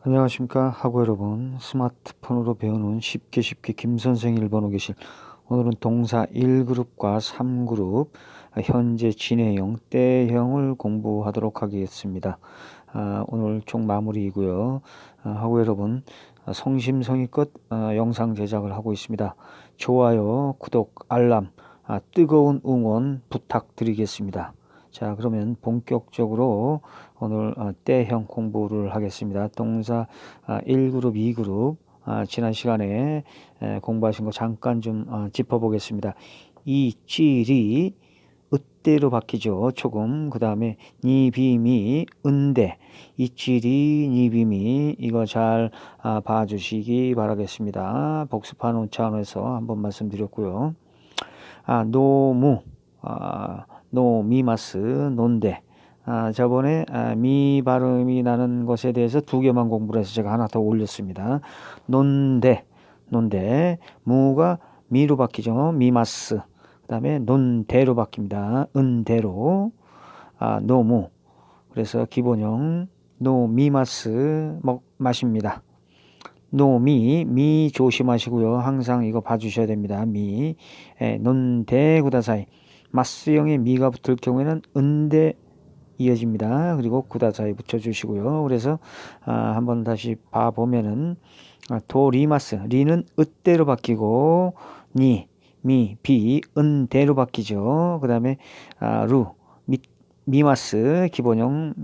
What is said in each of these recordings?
안녕하십니까 하고 여러분. 스마트폰으로 배우는 쉽게 쉽게 김선생 1번호 계실. 오늘은 동사 1그룹과 3그룹 현재 진행형 때형을 공부하도록 하겠습니다. 아, 오늘 총 마무리이고요. 아, 하고 여러분 아, 성심성의껏 아, 영상 제작을 하고 있습니다. 좋아요 구독 알람 아, 뜨거운 응원 부탁드리겠습니다 자 그러면 본격적으로 오늘 어, 때형 공부를 하겠습니다. 동사 1그룹, 아, 2그룹 아, 지난 시간에 공부하신 거 잠깐 좀 어, 짚어보겠습니다. 이 찔이 으때로 바뀌죠. 조금 그 다음에 니비미 은대 이 찔이 니비미 이거 잘 아, 봐주시기 바라겠습니다. 복습하는 차원에서 한번 말씀드렸고요. 아 노무 아, 노미마스 논대 아, 저번에 아, 미 발음이 나는 것에 대해서 두 개만 공부를 해서 제가 하나 더 올렸습니다. 논대, 논대, 무가 미로 바뀌죠. 미마스. 그 다음에 논대로 바뀝니다. 은대로. 아, 노무. 그래서 기본형 노미마스 먹, 마십니다. 노미, 미 조심하시고요. 항상 이거 봐주셔야 됩니다. 미, 에, 논대 구다사이. 마스형의 미가 붙을 경우에는 은대 이어집니다. 그리고 구다사에 붙여주시고요. 그래서 아, 한번 다시 봐보면은 아, 도리마스 리는 으대로 바뀌고 니, 미, 비, 은대로 바뀌죠. 그 다음에 아, 루, 미, 미마스 기본형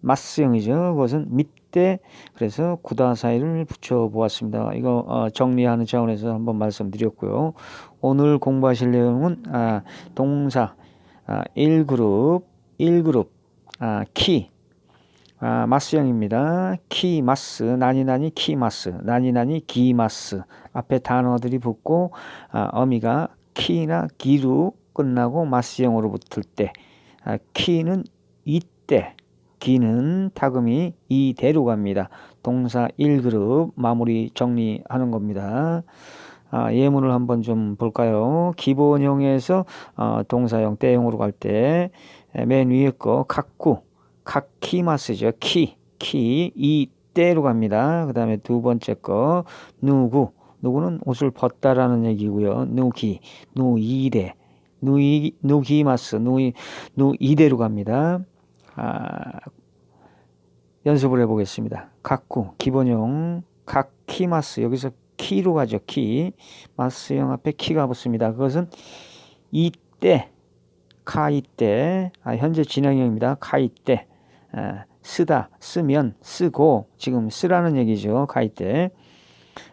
마스형이죠. 그것은 밑대 그래서 구다사이를 붙여 보았습니다. 이거 어, 정리하는 차원에서 한번 말씀드렸고요. 오늘 공부하실 내용은 아, 동사 아, 1그룹 1그룹 아, 키 아, 마스형입니다. 키 마스 나니 나니 키 마스 나니 나니 기 마스 앞에 단어들이 붙고 아, 어미가 키나 기로 끝나고 마스형으로 붙을 때 아, 키는 이때 기는 타금이 이대로 갑니다. 동사 1그룹 마무리 정리하는 겁니다. 아, 예문을 한번 좀 볼까요? 기본형에서 어, 동사형 때형으로 갈 때 맨 위에 거 각구 각키마스죠. 키, 키, 이 때로 갑니다. 그 다음에 두 번째 거 누구, 누구는 옷을 벗다라는 얘기고요. 누기, 누이대, 누이, 누기마스, 누이, 누이대로 갑니다. 아, 연습을 해보겠습니다. 각구, 기본형, 각키마스, 여기서 키로 가죠. 키. 마스형 앞에 키가 붙습니다. 그것은 이때, 카이 때, 아, 현재 진행형입니다. 카이 때, 아, 쓰다, 쓰면, 쓰고, 지금 쓰라는 얘기죠. 카이 때.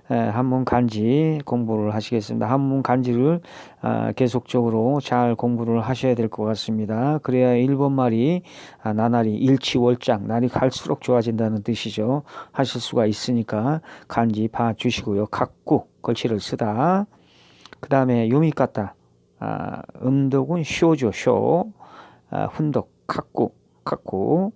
한문 간지 공부를 하시겠습니다. 한문 간지를 아, 계속적으로 잘 공부를 하셔야 될 것 같습니다. 그래야 일본 말이 아, 나날이 일치월장 날이 갈수록 좋아진다는 뜻이죠. 하실 수가 있으니까 간지 봐주시고요. 각구 걸치를 쓰다. 그 다음에 요미 같다. 아, 음독은 쇼죠. 쇼. 훈독 각구 각구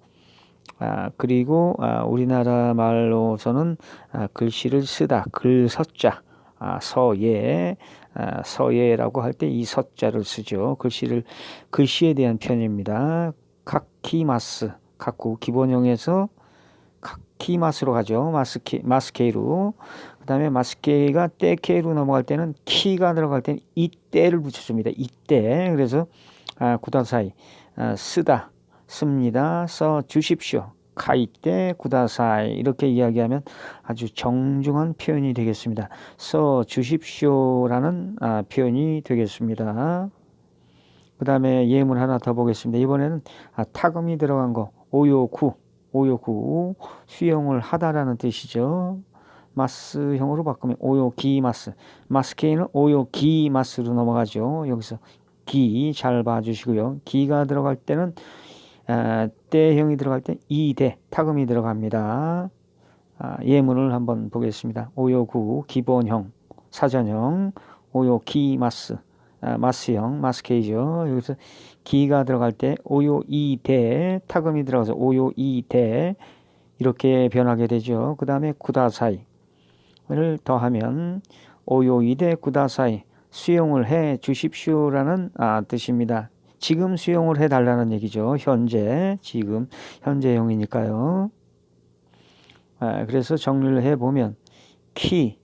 아, 그리고 아, 우리나라 말로서는 아, 글씨를 쓰다 글서자 아, 서예 아, 서예라고 할 때 이 서자를 쓰죠. 글씨를 글씨에 대한 편입니다. 카키마스 갖고 기본형에서 카키마스로 가죠. 마스케 마스케이로 그다음에 마스케이가 때케이로 넘어갈 때는 키가 들어갈 때는 이때를 붙여줍니다. 이때 그래서 아, 구다사이 아, 쓰다 씁니다. 써 주십시오. 카이때 구다사이 이렇게 이야기하면 아주 정중한 표현이 되겠습니다. 써 주십시오라는 아, 표현이 되겠습니다. 그 다음에 예문 하나 더 보겠습니다. 이번에는 아, 타금이 들어간 거 오요구 오요구 수용을 하다라는 뜻이죠. 마스형으로 바꾸면 오요기마스 마스케이는 오요기마스로 넘어가죠. 여기서 기 잘 봐주시고요. 기가 들어갈 때는 아, 때형이 들어갈 때 이대 타금이 들어갑니다. 아, 예문을 한번 보겠습니다. 오요구 기본형 사전형 오요 기마스 아, 마스형 마스케이죠. 여기서 기가 들어갈 때 오요 이대 타금이 들어가서 오요 이대 이렇게 변하게 되죠. 그 다음에 구다사이를 더하면 오요 이대 구다사이 수용을 해 주십시오라는 아, 뜻입니다. 지금 수용을 해달라는 얘기죠. 현재, 지금, 현재형이니까요. 아, 그래서 정리를 해보면 키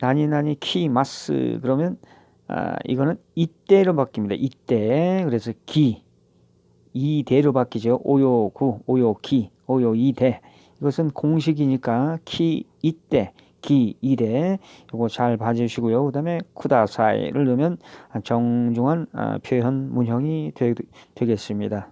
나니 나니 키 마스 그러면 아, 이거는 이때로 바뀝니다. 이때 그래서 기 이대로 바뀌죠. 오요구 오요기 오요 이대 이것은 공식이니까 키 이때 기 이대 이거 잘 봐주시고요. 그 다음에 쿠다사이를 넣으면 정중한 아, 표현 문형이 되, 겠습니다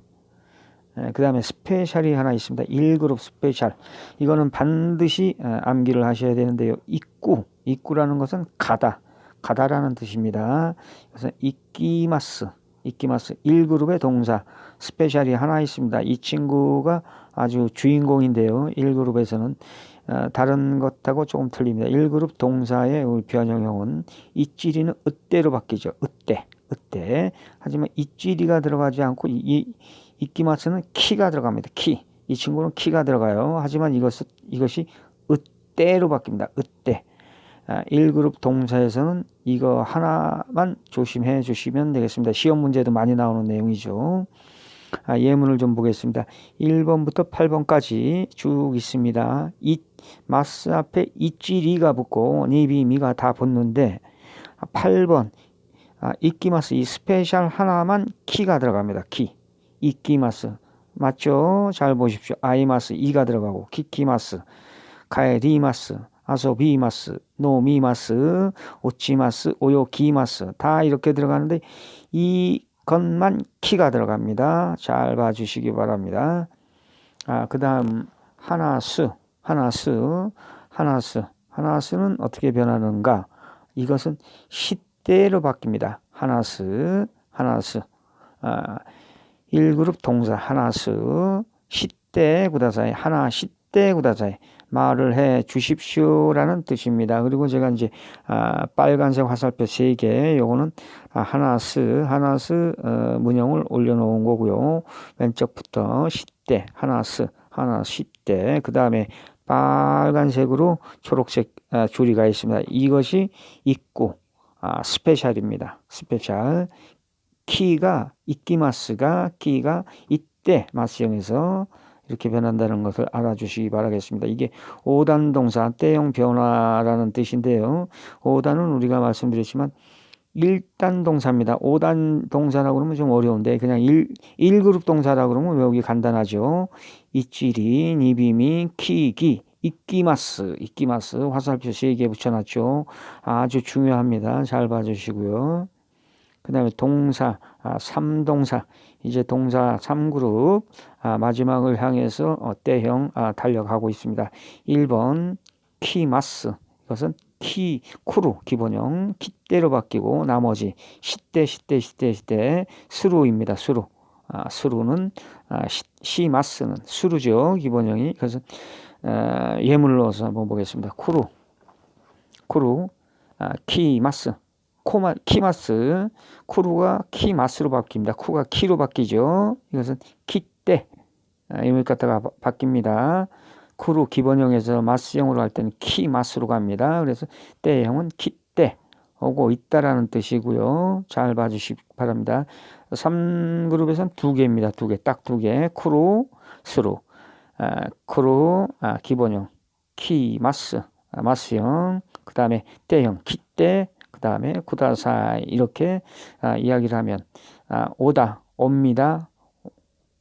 그 다음에 스페셜이 하나 있습니다. 1그룹 스페셜. 이거는 반드시 아, 암기를 하셔야 되는데요. 입구. 입구라는 것은 가다. 가다라는 뜻입니다. 그래서 이끼마스. 이끼마스. 1그룹의 동사. 스페셜이 하나 있습니다. 이 친구가 아주 주인공인데요. 1그룹에서는 어, 다른 것하고 조금 틀립니다. 1그룹 동사의 변형형은 이찌리는 으때로 바뀌죠. 으때, 으때. 하지만 이찌리가 들어가지 않고 이 이끼마스는 키가 들어갑니다. 키. 이 친구는 키가 들어가요. 하지만 이것 이것이 으때로 바뀝니다. 으때. 아, 1그룹 동사에서는 이거 하나만 조심해 주시면 되겠습니다. 시험 문제도 많이 나오는 내용이죠. 아, 예문을 좀 보겠습니다. 1번부터 8번까지 쭉 있습니다. 이 마스 앞에 이찌리가 붙고 니비미가 다 붙는데 8번 아, 이끼마스 이 스페셜 하나만 키가 들어갑니다. 키. 이끼마스 맞죠? 잘 보십시오. 아이마스 이가 들어가고 키키마스 카에리마스 아소비마스 노미마스 오치마스 오요기마스 다 이렇게 들어가는데 이 것만 키가 들어갑니다. 잘 봐주시기 바랍니다. 아, 그 다음 하나수, 하나수, 하나수, 하나수는 어떻게 변하는가? 이것은 시대로 바뀝니다. 하나수, 하나수. 아, 1그룹 동사 하나수, 시대 구다사의 하나 시대 구다사의 말을 해 주십시오라는 뜻입니다. 그리고 제가 이제 아, 빨간색 화살표 3개 요거는 아, 하나스 하나스 어, 문형을 올려놓은 거고요. 왼쪽부터 시대 하나스 하나 시대 그 다음에 빨간색으로 초록색 아, 줄이가 있습니다. 이것이 있고 아, 스페셜입니다. 스페셜 키가 이끼마스가 키가 이때 마스형에서 이렇게 변한다는 것을 알아주시기 바라겠습니다. 이게 5단 동사 때형 변화라는 뜻인데요. 5단은 우리가 말씀드렸지만 1단 동사입니다. 5단 동사라고 그러면 좀 어려운데 그냥 1, 1그룹 동사라고 그러면 여기 간단하죠. 이찌리, 니비미, 키기, 이끼마스, 이끼마스 화살표 3개 붙여놨죠. 아주 중요합니다. 잘 봐주시고요. 그 다음에 동사, 아, 3동사, 이제 동사 3그룹 아, 마지막을 향해서 어, 때형 아, 달려가고 있습니다. 1번 키마스 이것은 키 쿠루 기본형 키대로 바뀌고 나머지 시대 시대 시대 시대 수루입니다. 수루 아, 수루는 아, 시, 시마스는 수루죠 기본형이 그래서 아, 넣어서 한번 보겠습니다. 쿠루 쿠루 아, 키마스 코마, 키마스, 쿠루가 키마스로 바뀝니다. 쿠가 키로 바뀌죠. 이것은 키때 이걸 갖다가 바뀝니다. 쿠루 기본형에서 마스형으로 할 때는 키마스로 갑니다. 그래서 때형은 키때 오고 있다라는 뜻이고요. 잘 봐주시기 바랍니다. 3그룹에서는 두 개입니다. 두 개, 딱 두 개. 쿠루, 스루. 아, 쿠루, 아, 기본형, 키마스, 아, 마스형. 그 다음에 때형, 키때, 그 다음에 구다사 이렇게 아, 이야기를 하면 아, 오다 옵니다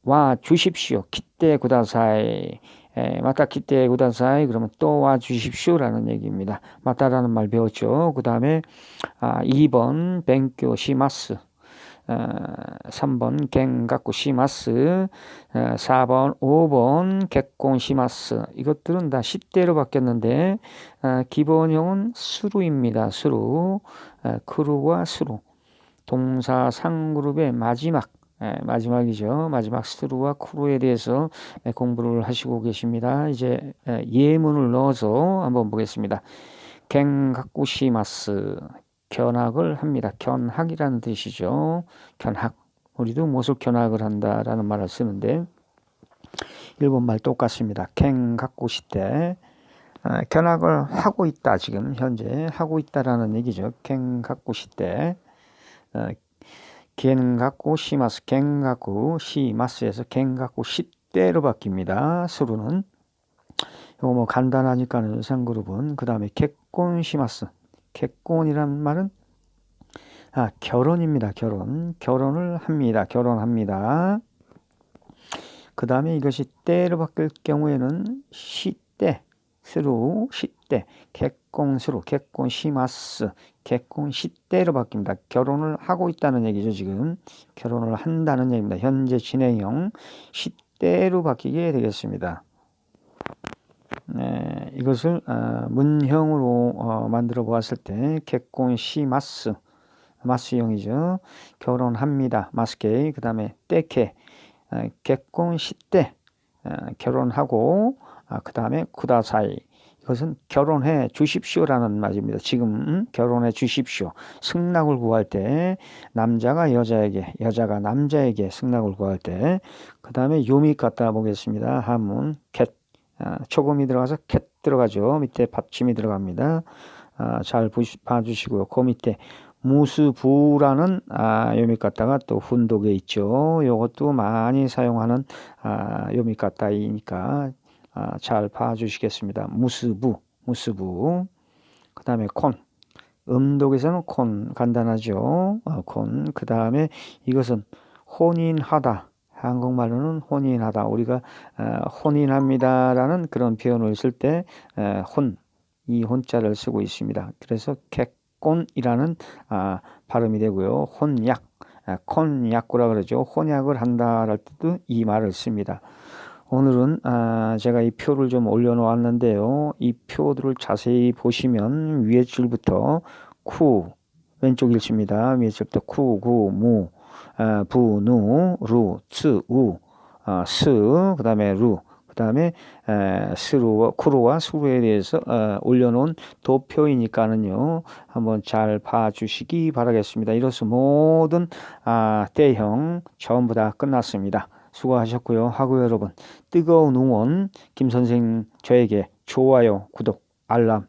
와 주십시오. 기대 구다사이 마타 기대 구다사이 그러면 또 와 주십시오라는 얘기입니다. 마타라는 말 배웠죠. 그 다음에 아, 2번 뱅교 시마스 3번 갱가쿠 시마스 4번 5번 객공 시마스 이것들은 다 10대로 바뀌었는데 어, 기본형은 수루입니다. 수루 크루와 수루 동사 상그룹의 마지막 마지막이죠. 마지막 수루와 크루에 대해서 공부를 하시고 계십니다. 이제 예문을 넣어서 한번 보겠습니다. 갱가쿠 시마스 견학을 합니다. 견학이라는 뜻이죠. 견학. 우리도 무엇을 견학을 한다라는 말을 쓰는데 일본 말 똑같습니다. 갱 갖고 시대 아, 견학을 하고 있다 지금 현재 하고 있다라는 얘기죠. 갱 갖고 시대 갱 갖고 시마스 갱 갖고 시마스에서 갱 갖고 시대로 바뀝니다. 수루는 요거 뭐 간단하니까는 3그룹은 그 다음에 객곤 시마스 객곤이란 말은 아 결혼입니다 결혼. 결혼을 합니다 결혼합니다. 그 다음에 이것이 때로 바뀔 경우에는 시때 스루 시때 객공스루 객공 시마스 객공 시때로 바뀝니다. 결혼을 하고 있다는 얘기죠 지금. 결혼을 한다는 얘기입니다. 현재 진행형 시때로 바뀌게 되겠습니다 네, 이것을 어, 문형으로 어, 만들어 보았을 때 객공 시마스 마스형이죠. 결혼합니다. 마스케이. 그 다음에 때케. 어, 객공 시때 어, 결혼하고 아, 그 다음에 구다사이. 이것은 결혼해 주십시오라는 말입니다. 지금 음, 결혼해 주십시오. 승낙을 구할 때 남자가 여자에게 여자가 남자에게 승낙을 구할 때 그 다음에 요미 갖다 보겠습니다. 캣 아, 초금이 들어가서 캣 들어가죠. 밑에 받침이 들어갑니다. 아, 잘 봐주시고요. 그 밑에 무수부라는 아, 요미 갖다가 또 훈독에 있죠. 이것도 많이 사용하는 아, 요미 갖다이니까 아, 잘 봐주시겠습니다. 무수부, 무수부. 그 다음에 콘. 음독에서는 콘 간단하죠. 어, 콘. 그 다음에 이것은 혼인하다. 한국말로는 혼인하다. 우리가 어, 혼인합니다라는 그런 표현을 쓸 때 혼, 이 혼자를 쓰고 있습니다. 그래서 객곤이라는 아, 발음이 되고요. 혼약, 아, 콘약구라 그러죠. 혼약을 한다랄 때도 이 말을 씁니다. 오늘은 아, 제가 이 표를 좀 올려놓았는데요. 이 표들을 자세히 보시면 위에 줄부터 쿠 왼쪽 일수입니다. 위에 줄부터 쿠, 구, 무, 아, 부, 누, 루, 츠, 우, 아, 스, 그 다음에 루, 그 다음에 스루와 쿠루와 수루에 대해서 어, 올려놓은 도표이니까는요 한번 잘 봐주시기 바라겠습니다. 이로써 모든 아, 대형 전부 다 끝났습니다. 수고하셨고요. 하고 여러분 뜨거운 응원 김 선생 저에게 좋아요, 구독, 알람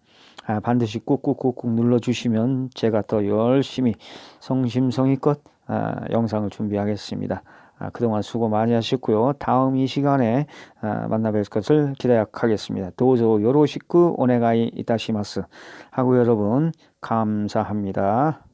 아, 반드시 꾹꾹꾹꾹 눌러주시면 제가 더 열심히 성심성의껏 아, 영상을 준비하겠습니다. 아, 그동안 수고 많이 하셨고요. 다음 이 시간에 아, 만나 뵐 것을 기대하겠습니다. 도저 요로시쿠 오네가이 이타시마스 하고 여러분 감사합니다.